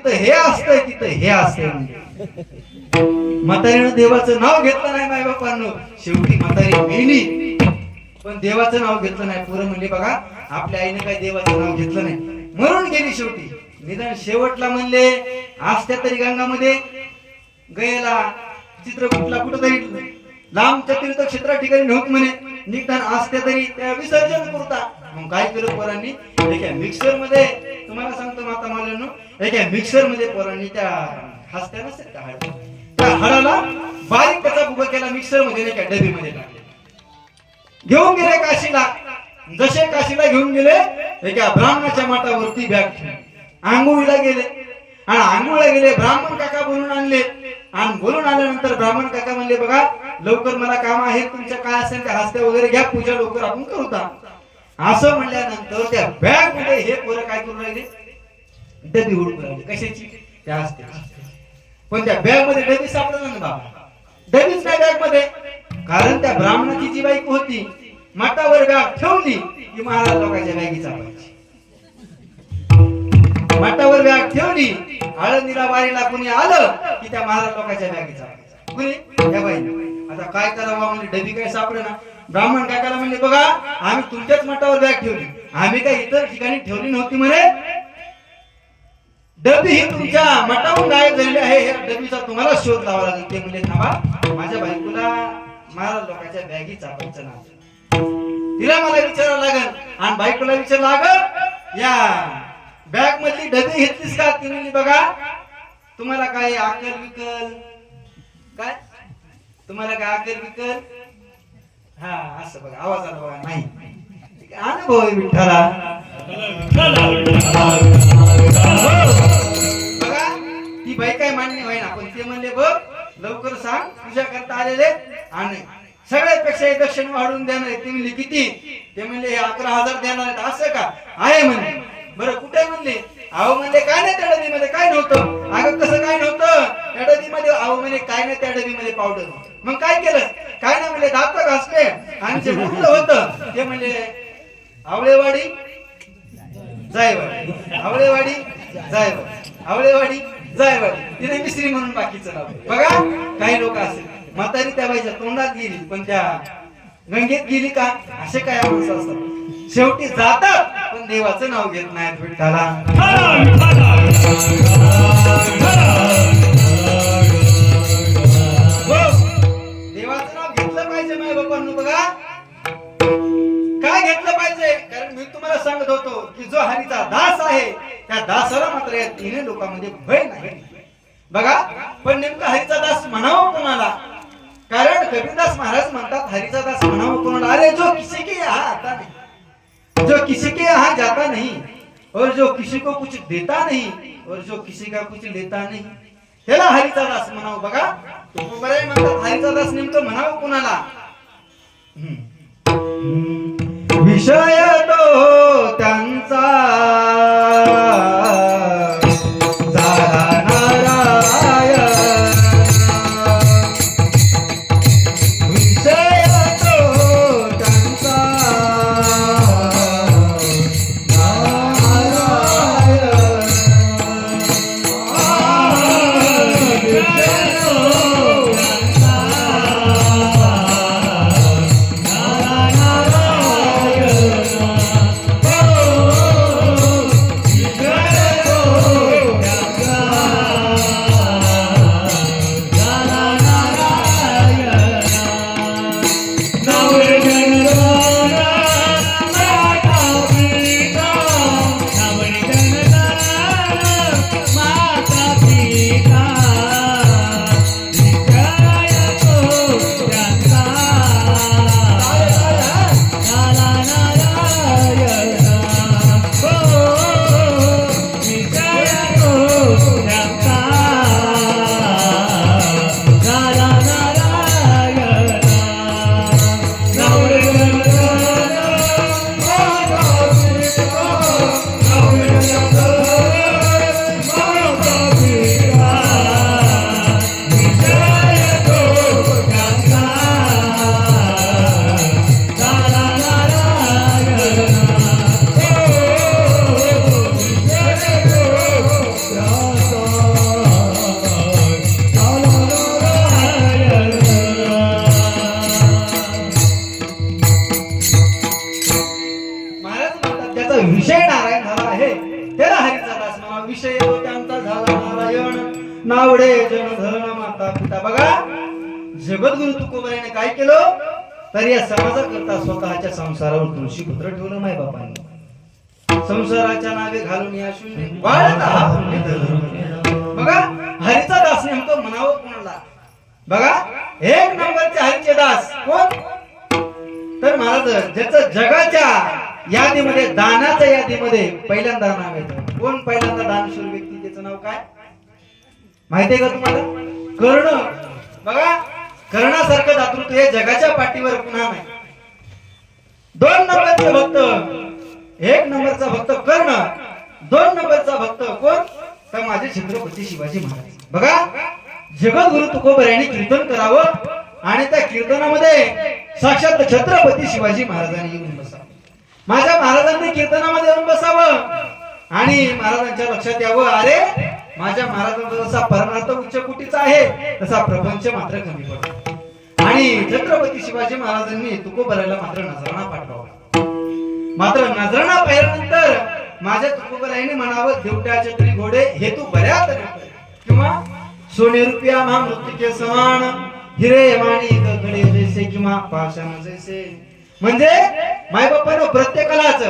तिथं हे असतंय तिथं हे असतंय म्हणजे. म्हातारीनं देवाचं नाव घेतलं नाही माय बापांनो शेवटी म्हातारी मेली. पण देवाचं नाव घेतलं नाही. पुरं म्हणले बघा आपल्या आईने काय देवाचं नाव घेतलं नाही. मरून गेली शेवटी. निदान शेवटला म्हणले असत्या तरी गंगामध्ये गयला चित्रकूटला कुठं तरी लांबच्या तीर्थ क्षेत्रा ठिकाणी नव्हत म्हणे. निदान असत्या तरी त्या विसर्जन करता मग काय केलं पोरांनी? एका मिक्सरमध्ये तुम्हाला सांगतो माता मालांनो एका मिक्सरमध्ये पोरांनी त्या हसत्या नसतात त्या त्या हळाला बारीक त्याचा उभा केला मिक्सरमध्ये नाही का डबीमध्ये टाकले. घेऊन गेले काशीला. जसे काशीला घेऊन गेले एका ब्राह्मणाच्या माटावरती बॅग ठेवली आंघोळीला गेले. आणि आंघोळीला गेले ब्राह्मण काका बोलून आणले. आणि बोलून आल्यानंतर ब्राह्मण काका म्हणले बघा लवकर मला काम आहे तुमच्या काय असेल त्या हस्त्या वगैरे घ्या पूजा लवकर आपण करू असं म्हणल्यानंतर त्या बॅगमध्ये हे पोरं काय करू राहिले? डबी उडून राहिले. कशाची? त्या असते पण त्या बॅगमध्ये डबी सापडला ना बाबा. डबीच नाही बॅगमध्ये कारण त्या ब्राह्मणाची जी बाईक होती माटावर बॅग ठेवली की महाराज लोकांच्या बॅगीचा पाहिजे माटावर बॅग ठेवली आळंदीला वारीला कुणी आलं की त्या महाराज लोकांच्या बॅगीचा पाहिजे कुणी? बाई आता काय करावं? म्हणजे डबी काय सापडे ना ब्राह्मण काकाला म्हणले बघा आम्ही तुमच्याच मठावर बॅग ठेवली. आम्ही काही इतर ठिकाणी ठेवली नव्हती म्हणे. डबी ही तुमच्या मठाहून गायब झालेली आहे. या डबीचा तुम्हाला शोध लावा लागेल. ते म्हणजे थांबा माझ्या बायकोला मला लोकांच्या बॅगी चापायचं ना तिला मला विचारावं लागल. आणि बायकोला विचार लागल या बॅग मधली डबी घेतलीस का? ती बघा तुम्हाला काय अकल विकल काय? तुम्हाला काय अकल विकल हा असं बघा आवाज आला नाही. अनुभव विठ्ठला. बघा ती बाई काय मान्य होईना पण ते म्हणले बघ लवकर सांग पूजा करता आलेले आणि सगळ्यापेक्षा हे दक्षिण वाढून देणार आहे. ते म्हणले किती? ते म्हणले हे अकरा हजार देणार आहेत असं का? आहे म्हणले बरं कुठे म्हणले? अहो म्हणले काय नाही त्या डबीमध्ये काय नव्हतं? अगं कसं काय नव्हतं. त्या डबीमध्ये अहो म्हणे काय नाही त्या डबीमध्ये पावडर मग काय केलं? काय नाही म्हणले दात घासले. आणि जे मुलं होतं ते म्हणले आवळेवाडी जायवाडी. आवळेवाडी जायवाडी. आवळेवाडी जायवाडी. तिने मिश्री म्हणून बाकीचं नाव बघा काही लोक असेल म्हातारी त्या बाईच्या तोंडात गेली पण त्या गंगेत गेली का? असे काय माणसं असतात. शेवटी जातात पण देवाचं नाव घेत नाहीत विठ्ठला हरीचा दास आहे. त्या दासाला मात्र या तिन्ही लोकांमध्ये भय नाही. बघा पण नेमका हरीचा दास म्हणावं कोणाला? कारण कबीरदास महाराज म्हणतात हरीचा दास म्हणावं कोणाला? अरे जो किसी के यहाँ आता नहीं. जो किसी के यहाँ जाता नहीं. और जो किसी को कुछ देता नहीं और जो किसी का कुछ लेता नहीं. त्याला हरीचा दास म्हणावं बघा. बरं म्हणतात हरीचा दास नेमकं म्हणावं कोणाला? हम्म. विषय तो त्यांचा नावडे जन धरण माता पिता. बघा जगद्गुरु तुकोबराने काय केलं? तर या समाजाकरता स्वतःच्या संसारावर तुळशी पुत्र ठेवलं माय बापाने. संसाराच्या नावे घालून या शून्य वाळत बघा हरीचा दास नेमकं म्हणावं कोणाला? बघा एक नंबरचे हरीचे दास कोण? तर महाराज ज्याचं जगाच्या यादीमध्ये दानाच्या यादीमध्ये पहिल्यांदा नाव येतं. कोण पहिल्यांदा दानशूर व्यक्ती त्याचं नाव काय? माहिती आहे का तुम्हाला? कर्ण. बघा कर्णासारखं दातृत्व हे जगाच्या पाठीवर पुन्हा नाही. दोन नंबरचे भक्त. एक नंबरचा भक्त कर्ण. दोन नंबरचा भक्त कोण? तर माझे छत्रपती शिवाजी महाराज. बघा जगद्गुरु तुकोबर यांनी कीर्तन करावं आणि त्या कीर्तनामध्ये साक्षात छत्रपती शिवाजी महाराजांनी येऊन बसावं. माझ्या महाराजांनी कीर्तनामध्ये येऊन बसावं आणि महाराजांच्या लक्षात यावं अरे माझ्या महाराजांचा जसा परमार्थ उच्च कुटीचा आहे तसा प्रपंच मात्र कमी पडतो. आणि छत्रपती शिवाजी महाराजांनी तुकोबराला मात्र नजराणा पाठवावा. मात्र नजराणा पाहिल्यानंतर माझ्या तुकोबराईने म्हणावं देवट्याचे तरी घोडे हे तू बऱ्या किंवा सोने रुपया महा मृत्यूचे समान हिरे माणी गगडे जैसे किंवा पाषाण जैसे. म्हणजे मायबापानं प्रत्येकालाच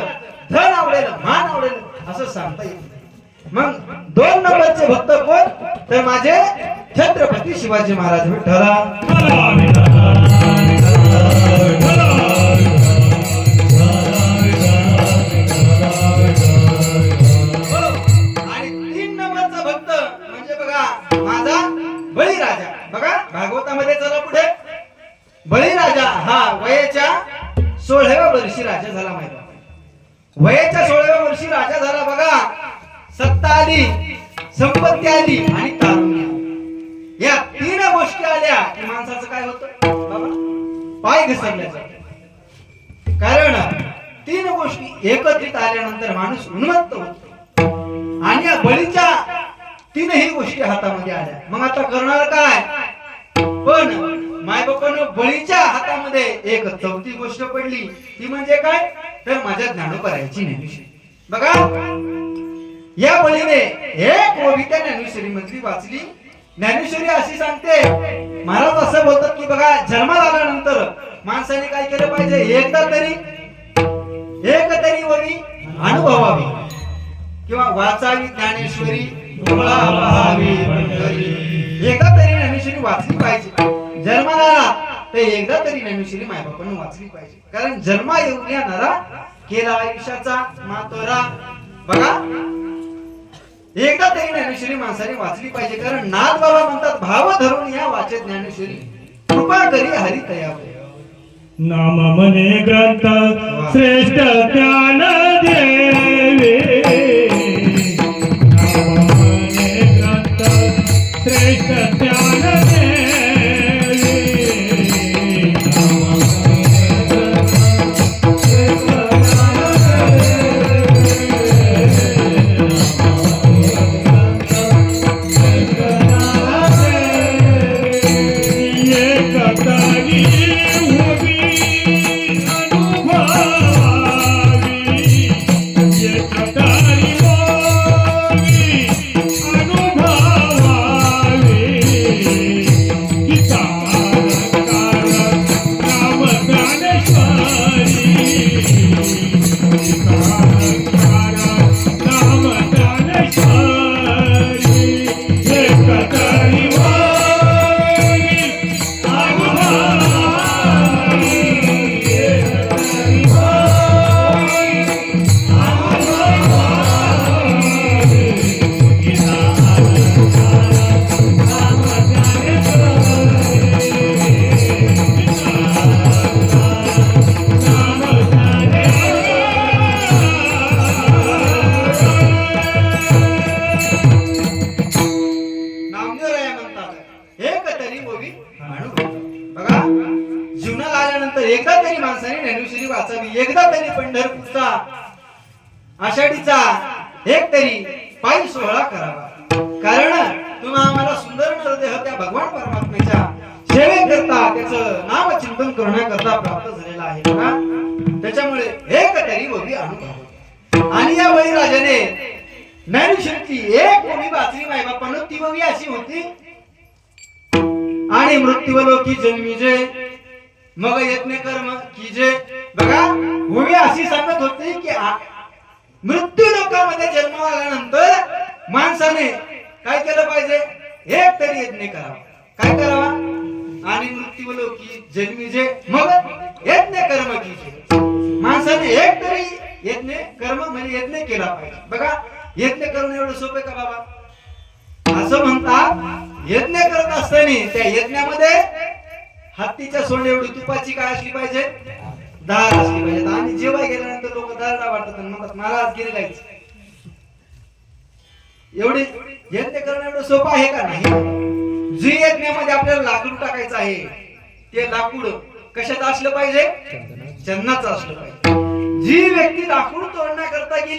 धन आवडेल मान आवडेल असं सांगता येईल मग दोन नंबरचे भक्त कोण? तर माझे छत्रपती शिवाजी महाराज विठ्ठला. भक्त म्हणजे बघा बळीराजा. बघा भागवतामध्ये पुढे. हा वयाच्या सोळाव्या वर्षी राजा झाला माहिती वयाच्या सोळाव्या वर्षी राजा झाला बघा. सत्ता आली संपत्ती आली आणि तारुण्य. या तीन गोष्टी आल्या की माणसाचं काय होतं? बाबा पाय घसरल्याचं. कारण तीन गोष्टी एकत्रित आल्यानंतर माणूस उन्मत्त होतो. आणि या बळीच्या तीनही गोष्टी हातामध्ये आल्या. मग आता करणार काय? पण मायबापानं बळीच्या हातामध्ये एक चौथी गोष्ट पडली. ती म्हणजे काय? तर माझ्या ज्ञानोपरायची ज्ञानेश्वरी बघा या बळीने एक ओवी त्या ज्ञानेश्वरी मधली वाचली. ज्ञानेश्वरी अशी सांगते महाराज असं बोलतात की बघा जन्माला आल्यानंतर माणसाने काय केलं पाहिजे? एकदा तरी एक तरी ओवी अनुभवावी. किंवा वाचावी ज्ञानेश्वरी एकदा तरी ज्ञानेश्वरी वाचली पाहिजे. जन्माला आला तर एकदा तरी ज्ञानेश्वरी मायबापानं वाचली पाहिजे. कारण जन्मा येऊन येणारा केला आयुष्याचा मातोरा. बघा एकदा तरी ज्ञानेश्वरी माणसाने वाचली पाहिजे कारण नाथ बाबा म्हणतात भाव धरून या वाचे ज्ञानेश्वरी. कृपा करी हरी तयावर नाम मने ग्रंथ श्रेष्ठ ज्ञान तरी ओवी बघा जीवनाला आल्यानंतर एकदा तरी माणसाने ज्ञानेश्वरी वाचावी एकदा तरी पंढरपूरचा आषाढीचा एक तरी पायी सोहळा करावा. कारण तुम्हा आम्हाला सुंदर नरदेह त्या भगवान परमात्म्याच्या सेवेकरता त्याचं नाम चिंतन करण्याकरता प्राप्त झालेला आहे. त्याच्यामुळे एक तरी ओवी अनुभव आणि या बळीराजाने ज्ञानेश्वरीची एक ओवी वाचली मायबापानं ती ओवी अशी होती आणि मृत्यूलोकी जन्मी जे? मग यज्ञ कर्म की जे? बघा भूमी अशी सांगत होती की मृत्यू लोकामध्ये जन्म आल्यानंतर माणसाने काय केलं पाहिजे? एक तरी यज्ञ करावा. काय करावा? आणि मृत्यू की जन्मी जे? मग यज्ञ कर्म की जे. माणसाने एक तरी यज्ञ कर्म म्हणजे यज्ञ केला पाहिजे. बघा यज्ञ करणं एवढं सोपं का बाबा? असं म्हणतात यज्ञ करत असताना त्या यज्ञामध्ये हत्तीच्या सोंड एवढी तुपाची काय असली पाहिजे? दार असली पाहिजे. आणि जेव्हा गेल्यानंतर लोक दारला वाटतात म्हणतात मला आज गेले एवढी यज्ञ करणं एवढं सोपं आहे का नाही? जी यज्ञामध्ये आपल्याला लाकूड टाकायचं आहे ते लाकूड कशात असलं पाहिजे? चन्नाचं असलं पाहिजे. जी व्यक्ती लाकूड तोडण्याकरता गेली